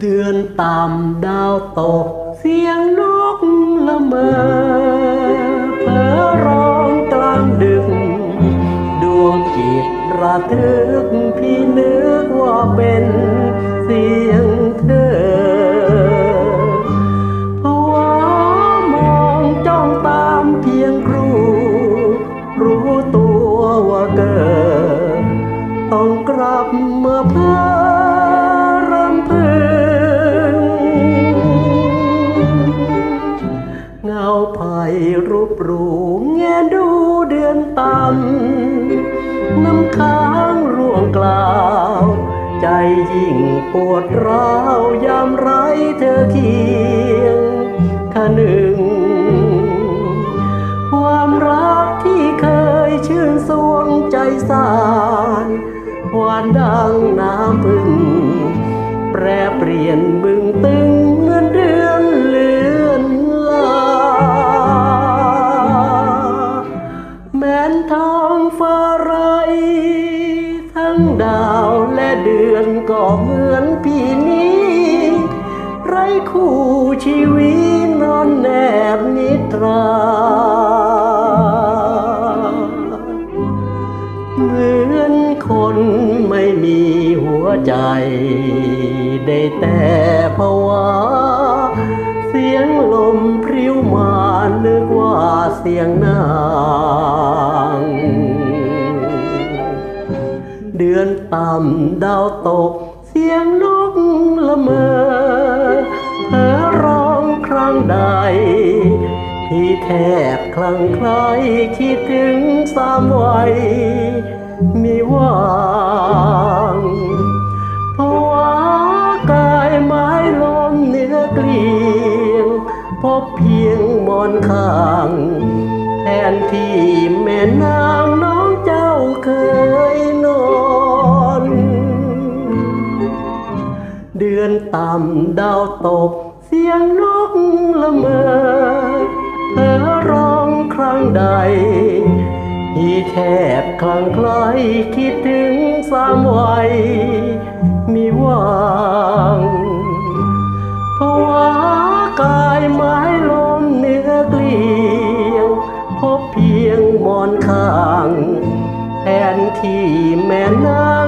เดือนตามดาวตก เสียงนกละเมอเพ้อร้องกลางดึก ดวงจิตระทึกพี่นึกว่าเป็นเสียง มาพื่อรำเพึงเงาไผ่รูปรูแงดูเดือนต่ำน้ำค้างร่วงกล่าว ใจยิ่งปวดร้าว ยามไรเธอเคียงขนึงความรักที่เคยชื่นส หวานดังน้ำพึ่ง แปรเปลี่ยนบึงตึงเงินเดือนเลือนลา แม้นทองฟ้าไรทั้งดาวและเดือนก็เหมือนพี่นี้ ไรคู่ชีวิต มือนคนไม่มีหัวใจ ได้แต่ภาวะเสียงลมพริ้วมานึกว่าเสียงนางเดือนต่ำดาวตก เสียงนกละเมอเพ้อร้องครั้งใด ที่แทบคลั่งคล้คิดถึงสามวัย มีว่างเพราะว่ากายไม้ลมเนื้อเกลียง พบเพียงมอนข้างแทนที่แม่นางน้องเจ้าเคยนอน เดือนต่ำดาวตกเสียงนกละเมอเธอร้องครั้งใด พี่แทบคลั่งคล้ยคิดถึงสามวัยมีว่างราะว่ากายไม้ลมเนื้อเกลียวพบเพียงมอนข้างแทนที่แม่นา